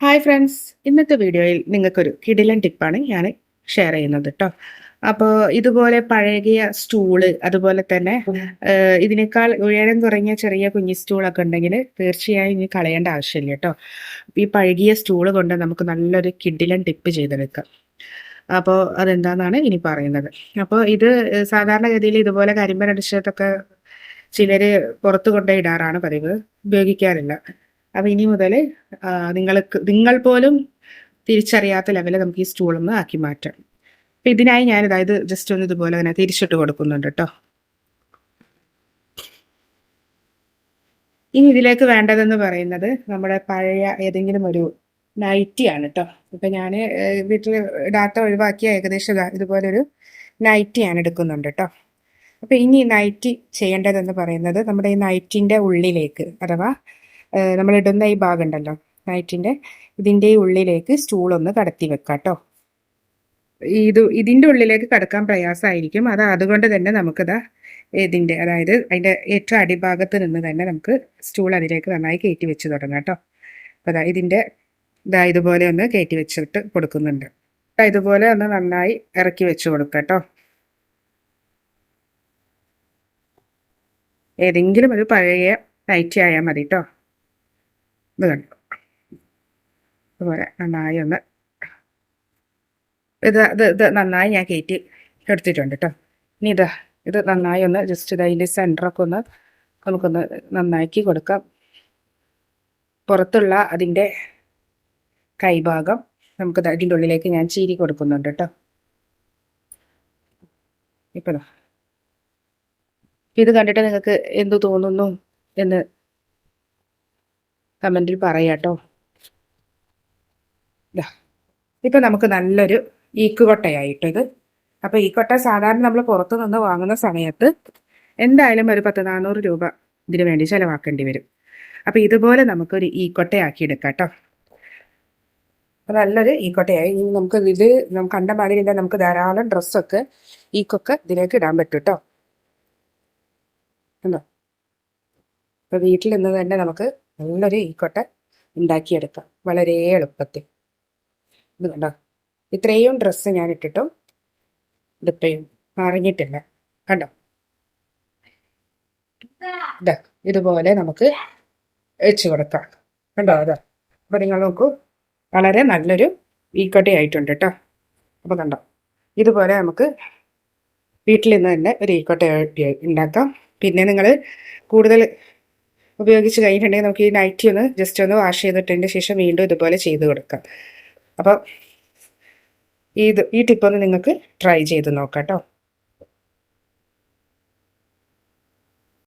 Hi friends ഇന്നത്തെ വീഡിയോയിൽ നിങ്ങൾക്കൊരു കിടിലൻ ടിപ്പാണ് ഞാൻ ഷെയർ ചെയ്യുന്നത് കേട്ടോ അപ്പോൾ ഇതുപോലെ പഴകിയ സ്റ്റൂൾ അതുപോലെ തന്നെ ഇതിനേക്കാൾ ഉയരം കുറഞ്ഞ ചെറിയ കുഞ്ഞി സ്റ്റൂളൊക്കെ ഉണ്ടെങ്കിൽ തീർച്ചയായും ഇനി കളയേണ്ട ആവശ്യമില്ല കേട്ടോ ഈ പഴകിയ സ്റ്റൂൾ കൊണ്ട് നമുക്ക് നല്ലൊരു കിടിലൻ ടിപ്പ് ചെയ്തെടുക്കാം. അപ്പോൾ അതെന്താണെന്നാണ് ഇനി പറയുന്നത്. അപ്പോൾ ഇത് സാധാരണഗതിയിൽ ഇതുപോലെ കരിമ്പനടിച്ചതൊക്കെ ചിലര് ചിലർ പുറത്ത് കൊണ്ടുപോയി ഇടാറാണ് പതിവ്. ഉപയോഗിക്കാറില്ല. അപ്പോൾ ഇനി മുതൽ നിങ്ങൾക്ക് നിങ്ങൾ പോലും തിരിച്ചറിയാത്ത ലെവലിൽ നമുക്ക് ഈ സ്റ്റൂളൊന്ന് ആക്കി മാറ്റാം. അപ്പം ഇതിനായി ഞാൻ അതായത് ജസ്റ്റ് ഒന്ന് ഇതുപോലെ തന്നെ തിരിച്ചിട്ട് കൊടുക്കുന്നുണ്ട് കേട്ടോ ഇനി ഇതിലേക്ക് വേണ്ടതെന്ന് പറയുന്നത് നമ്മുടെ പഴയ ഏതെങ്കിലും ഒരു നൈറ്റിയാണ് കേട്ടോ ഇപ്പം ഞാൻ വീട്ടിൽ ഡാറ്റ ഒഴിവാക്കിയ ഏകദേശം ദാ ഇതുപോലെ ഒരു നൈറ്റിയാണ് എടുക്കുന്നുണ്ട് കേട്ടോ അപ്പം ഇനി നൈറ്റി ചെയ്യേണ്ടതെന്ന് പറയുന്നത് നമ്മുടെ ഈ നൈറ്റിന്റെ ഉള്ളിലേക്ക് അഥവാ നമ്മൾ ഇടുന്ന ഈ ഭാഗം ഉണ്ടല്ലോ നൈറ്റിന്റെ ഇതിന്റെ ഉള്ളിലേക്ക് സ്റ്റൂൾ ഒന്ന് കടത്തി വെക്കാം കേട്ടോ ഇത് ഇതിന്റെ ഉള്ളിലേക്ക് കടക്കാൻ പ്രയാസമായിരിക്കും. അത് അതുകൊണ്ട് തന്നെ നമുക്കിതാ ഇതിന്റെ അതായത് അതിന്റെ ഏറ്റവും അടിഭാഗത്ത് നിന്ന് തന്നെ നമുക്ക് സ്റ്റൂൾ അതിലേക്ക് നന്നായി കയറ്റി വെച്ച് തുടങ്ങാം കേട്ടോ അപ്പോൾ അതാ ഇതിന്റെ ഇതാ ഇതുപോലെ ഒന്ന് കയറ്റി വെച്ചിട്ട് കൊടുക്കുന്നുണ്ട്. ഇതുപോലെ ഒന്ന് നന്നായി ഇറക്കി വെച്ച് കൊടുക്കാം കേട്ടോ ഏതെങ്കിലും ഒരു പഴയ നൈറ്റി ആയാൽ മതി കേട്ടോ ഇത് അതുപോലെ നന്നായി ഒന്ന് ഇത് ഇത് ഇത് നന്നായി ഞാൻ കയറ്റി എടുത്തിട്ടുണ്ട് കേട്ടോ ഇനി ഇതാ ഇത് നന്നായി ഒന്ന് ജസ്റ്റ് ഇത് അതിന്റെ സെന്ററൊക്കെ ഒന്ന് നമുക്കൊന്ന് നന്നാക്കി കൊടുക്കാം. പുറത്തുള്ള അതിന്റെ കൈഭാഗം നമുക്ക് അതിന്റെ ഉള്ളിലേക്ക് ഞാൻ ചീരി കൊടുക്കുന്നുണ്ട് കേട്ടോ ഇപ്പം. ഇത് കണ്ടിട്ട് നിങ്ങൾക്ക് എന്തു തോന്നുന്നു എന്ന് കമന്റിൽ പറയാട്ടോ. ഇപ്പം നമുക്ക് നല്ലൊരു ഈക്കുകൊട്ടയായിട്ട് ഇത്. അപ്പോൾ ഈ കൊട്ട സാധാരണ നമ്മൾ പുറത്തു നിന്ന് വാങ്ങുന്ന സമയത്ത് എന്തായാലും ഒരു പത്ത് നാനൂറ് രൂപ ഇതിന് വേണ്ടി ചിലവാക്കേണ്ടി വരും. അപ്പോൾ ഇതുപോലെ നമുക്കൊരു ഈക്കൊട്ടയാക്കി എടുക്കാം കേട്ടോ അപ്പോൾ നല്ലൊരു ഈക്കൊട്ടയായി ഇനി നമുക്ക് ഇത് കണ്ട മാതിരി തന്നെ നമുക്ക് ധാരാളം ഡ്രസ്സൊക്കെ ഈക്കൊക്കെ ഇതിലേക്ക് ഇടാൻ പറ്റും കേട്ടോ കണ്ടോ? അപ്പോൾ വീട്ടിൽ നിന്ന് തന്നെ നമുക്ക് നല്ലൊരു ഈക്കൊട്ട ഉണ്ടാക്കിയെടുക്കാം. വളരെ എളുപ്പത്തിൽ. ഇത് കണ്ടോ? ഇത്രയും ഡ്രസ്സ് ഞാൻ ഇട്ടിട്ടും ഇതിപ്പയും അറിഞ്ഞിട്ടില്ല കണ്ടോ? ഇതാ ഇതുപോലെ നമുക്ക് വെച്ച് കൊടുക്കാം. കണ്ടോ? അതാ. അപ്പൊ നിങ്ങൾ നോക്കൂ. വളരെ നല്ലൊരു ഈക്കോട്ടി ആയിട്ടുണ്ട് കേട്ടോ. അപ്പോൾ കണ്ടോ? ഇതുപോലെ നമുക്ക് വീട്ടിൽ നിന്ന് തന്നെ ഒരു ഈക്കോട്ടി ഉണ്ടാക്കാം. പിന്നെ നിങ്ങൾ കൂടുതൽ ഉപയോഗിച്ച് കഴിഞ്ഞിട്ടുണ്ടെങ്കിൽ നമുക്ക് ഈ നൈറ്റി ഒന്ന് ജസ്റ്റ് ഒന്ന് വാഷ് ചെയ്തിട്ടതിന്റെ ശേഷം വീണ്ടും ഇതുപോലെ ചെയ്ത് കൊടുക്കാം. അപ്പോൾ ഇത് ഈ ടിപ്പൊന്ന് നിങ്ങൾക്ക് ട്രൈ ചെയ്ത് നോക്കാം കേട്ടോ